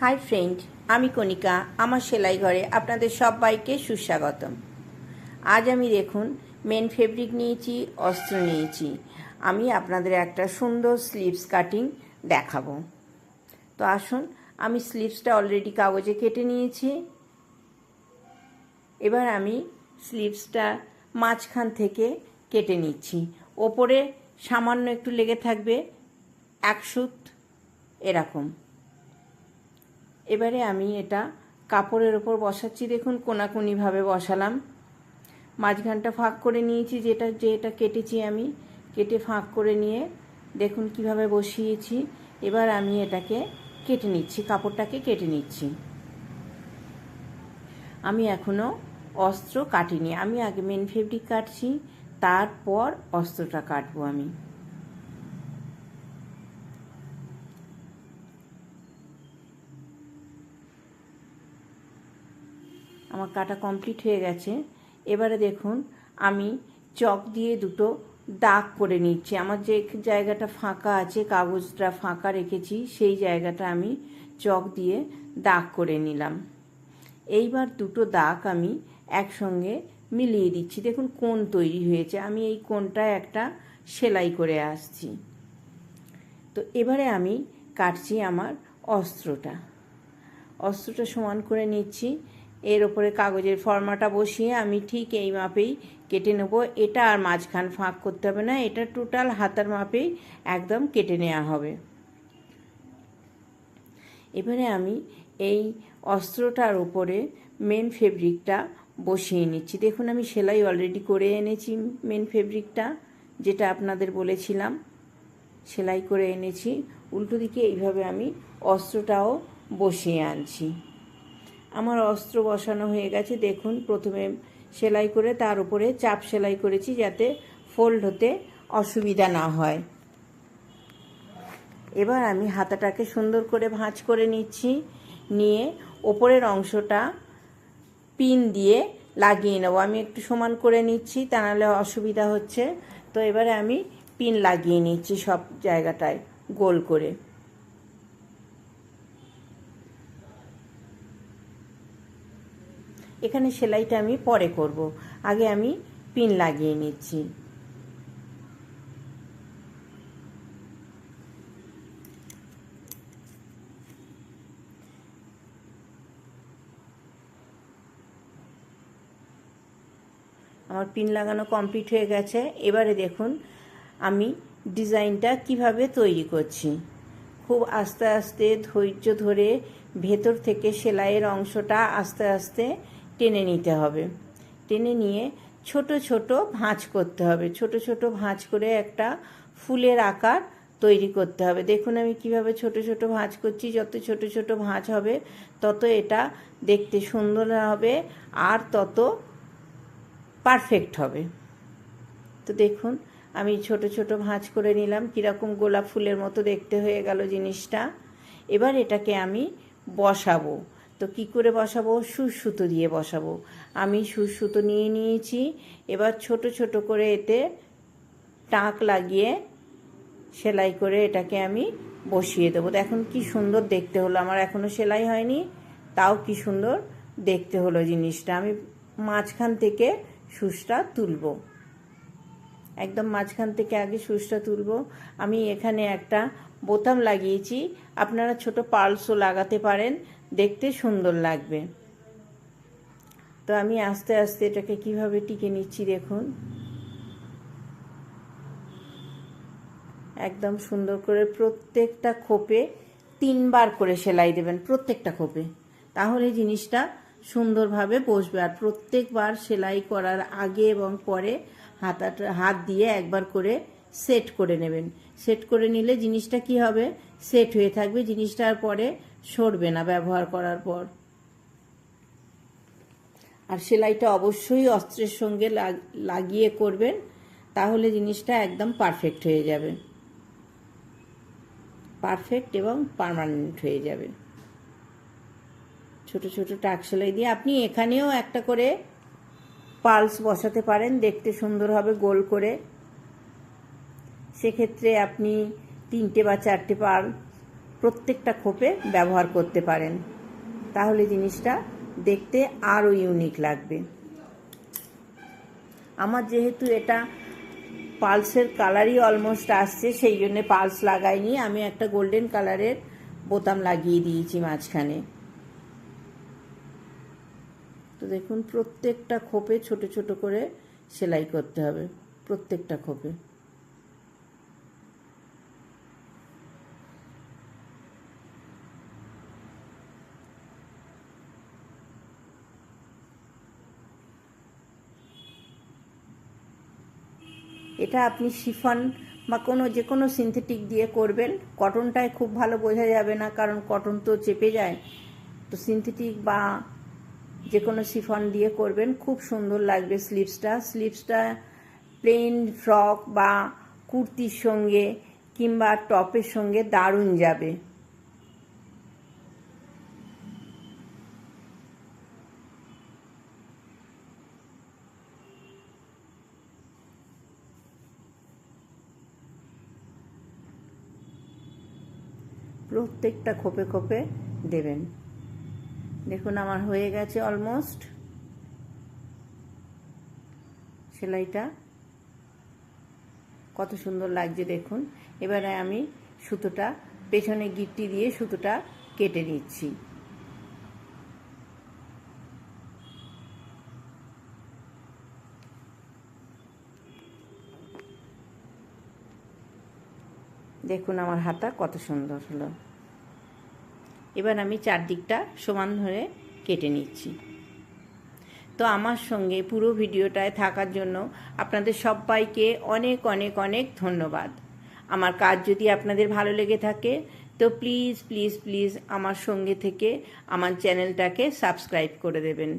Hi friend, আমি কণিকা, আমার সেলাই ঘরে আপনাদের সবাইকে সুস্বাগতম। আজ আমি দেখুন, মেন ফেব্রিক নিয়েছি, অস্ত্র নিয়েছি। আমি আপনাদের একটা সুন্দর স্লিভস কাটিং দেখাবো। তো আসুন, আমি স্লিভসটা অলরেডি কাগজে কেটে নিয়েছি। এবার আমি স্লিভসটা মাঝখান থেকে কেটে নিচ্ছি। ওপরে সামান্য একটু লেগে থাকবে, এক সুত এরকম। এবারে আমি এটা কাপড়ের ওপর বসাচ্ছি। দেখুন, কোনাকুনিভাবে বসালাম। মাঝখানটা ফাঁক করে নিয়েছি, যেটা যেটা কেটেছি আমি, কেটে ফাঁক করে নিয়ে দেখুন কীভাবে বসিয়েছি। এবার আমি এটাকে কেটে নিচ্ছি, কাপড়টাকে কেটে নিচ্ছি। আমি এখনও অস্ত্র কাটিনি। আমি আগে মেন ফেব্রিক কাটছি, তারপর অস্ত্রটা কাটবো আমি। আমার কাটা কমপ্লিট হয়ে গেছে। এবারে দেখুন, আমি চক দিয়ে দুটো দাগ করে নিচ্ছি। আমার যে জায়গাটা ফাঁকা আছে, কাগজটা ফাঁকা রেখেছি, সেই জায়গাটা আমি চক দিয়ে দাগ করে নিলাম। এইবার দুটো দাগ আমি একসঙ্গে মিলিয়ে দিচ্ছি। দেখুন কোন তৈরি হয়েছে। আমি এই কোনটা একটা সেলাই করে আসছি। তো এবারে আমি কাটছি আমার অস্ত্রটা। অস্ত্রটা সমান করে নিচ্ছি। এর ওপরে কাগজের ফর্মাটা বসিয়ে আমি ঠিক এই মাপেই কেটে নেব। এটা আর মাঝখান ফাঁক করতে হবে না, এটা টোটাল হাতার মাপেই একদম কেটে নেওয়া হবে। এবারে আমি এই অস্ত্রটার ওপরে মেন ফেব্রিকটা বসিয়ে নিচ্ছি। দেখুন, আমি সেলাই অলরেডি করে এনেছি মেন ফেব্রিকটা যেটা আপনাদের বলেছিলাম। সেলাই করে এনেছি। উল্টো দিকে এইভাবে আমি অস্ত্রটাও বসিয়ে আনছি। আমার অস্ত্র বসানো হয়ে গেছে, দেখুন, প্রথমে সেলাই করে তার উপরে চাপ সেলাই করেছি যাতে ফোল্ড হতে অসুবিধা না হয়। এবার আমি হাতাটাকে সুন্দর করে ভাঁজ করে নিচ্ছি, নিয়ে ওপরের অংশটা পিন দিয়ে লাগিয়ে নেব। আমি একটু সমান করে নিচ্ছি, তা নাহলে অসুবিধা হচ্ছে। তো এবারে আমি পিন লাগিয়ে নিচ্ছি সব জায়গাটায়, গোল করে। এখানে সেলাইটা আমি পরে করব। আগে আমি পিন লাগিয়ে নিচ্ছি। আমার পিন লাগানো কমপ্লিট হয়ে গেছে। এবারে দেখুন, আমি ডিজাইনটা কীভাবে তৈরি করছি। খুব আস্তে আস্তে ধৈর্য ধরে ভেতর থেকে সেলাইয়ের অংশটা আস্তে আস্তে টেনে নিতে হবে। টেনে নিয়ে ছোট ছোট ভাঁজ করতে হবে। ছোট ছোট ভাঁজ করে একটা ফুলের আকার তৈরি করতে হবে। দেখুন আমি কীভাবে ছোট ছোট ভাঁজ করছি। যত ছোট ছোট ভাঁজ হবে, তত এটা দেখতে সুন্দর হবে আর তত পারফেক্ট হবে। তো দেখুন, আমি ছোট ছোট ভাঁজ করে নিলাম। কীরকম গোলাপ ফুলের মতো দেখতে হয়ে গেল জিনিসটা। এবার এটাকে আমি বসাবো। তো কি করে বসাবো? সুসুতো দিয়ে বসাবো। আমি সুসুতো নিয়ে নিয়েছি। এবার ছোট ছোট করে এতে টাক লাগিয়ে সেলাই করে এটাকে আমি বসিয়ে দেবো। দেখুন কি সুন্দর দেখতে হলো। আমার এখনও সেলাই হয়নি, তাও কি সুন্দর দেখতে হলো জিনিসটা। আমি মাঝখান থেকে সুসটা তুলব। একদম মাঝখান থেকে আগে সুসটা তুলব। আমি এখানে একটা বোতাম লাগিয়েছি। আপনারা ছোট পালসও লাগাতে পারেন। দেখতে সুন্দর লাগবে। তো আমি আস্তে আস্তে এটাকে কীভাবে টিকে নিচ্ছি দেখুন। একদম সুন্দর করে প্রত্যেকটা খোপে তিনবার করে সেলাই দেবেন, প্রত্যেকটা খোপে। তাহলে জিনিসটা সুন্দরভাবে বসবে। আর প্রত্যেকবার সেলাই করার আগে এবং পরে হাতাটা, হাত দিয়ে একবার করে সেট করে নেবেন। সেট করে নিলে জিনিসটা কি হবে? সেট হয়ে থাকবে। জিনিসটার পরে সরবে না ব্যবহার করার পর। আর সেলাইটা অবশ্যই অস্ত্রের সঙ্গে লাগিয়ে করবেন, তাহলে জিনিসটা একদম পারফেক্ট হয়ে যাবে। পারফেক্ট এবং পারমানেন্ট হয়ে যাবে। ছোট ছোট টাক সেলাই দিয়ে আপনি এখানেও একটা করে পালস বসাতে পারেন, দেখতে সুন্দর হবে গোল করে। সেক্ষেত্রে আপনি তিনটে বা চারটে পাল প্রত্যেকটা খোপে ব্যবহার করতে পারেন। তাহলে জিনিসটা দেখতে আরও ইউনিক লাগবে। আমার যেহেতু এটা পালসের কালারই অলমোস্ট আসছে, সেই জন্যে পালস লাগাইনি। আমি একটা গোল্ডেন কালারের বোতাম লাগিয়ে দিয়েছি মাঝখানে। তো দেখুন, প্রত্যেকটা খোপে ছোট ছোট করে সেলাই করতে হবে, প্রত্যেকটা খোপে। এটা আপনি শিফন বা কোনো যে কোনো সিনথেটিক দিয়ে করবেন। কটনটায় খুব ভালো বোঝা যাবে না, কারণ কটন তো চেপে যায়। তো সিনথেটিক বা যে কোনো শিফন দিয়ে করবেন, খুব সুন্দর লাগবে স্লিভসটা স্লিভসটা প্লেন ফ্রক বা কুর্তির সঙ্গে কিংবা টপের সঙ্গে দারুণ যাবে। প্রত্যেকটা খোপে খোপে দেবেন। দেখুন, আমার হয়ে গেছে অলমোস্ট সেলাইটা কত সুন্দর লাগছে, দেখুন। এবারে আমি সুতোটা, পেছনে গিট্টি দিয়ে সুতোটা কেটে নিচ্ছি। দেখুন আমার হাতা কত সুন্দর হলো। এবার আমি চারদিকটা সমান ধরে কেটে নিচ্ছি। তো আমার সঙ্গে পুরো ভিডিওটায় থাকার জন্য আপনাদের সবাইকে অনেক অনেক অনেক ধন্যবাদ। আমার কাজ যদি আপনাদের ভালো লেগে থাকে, তো প্লিজ প্লিজ প্লিজ আমার সঙ্গে থেকে আমার চ্যানেলটাকে সাবস্ক্রাইব করে দেবেন।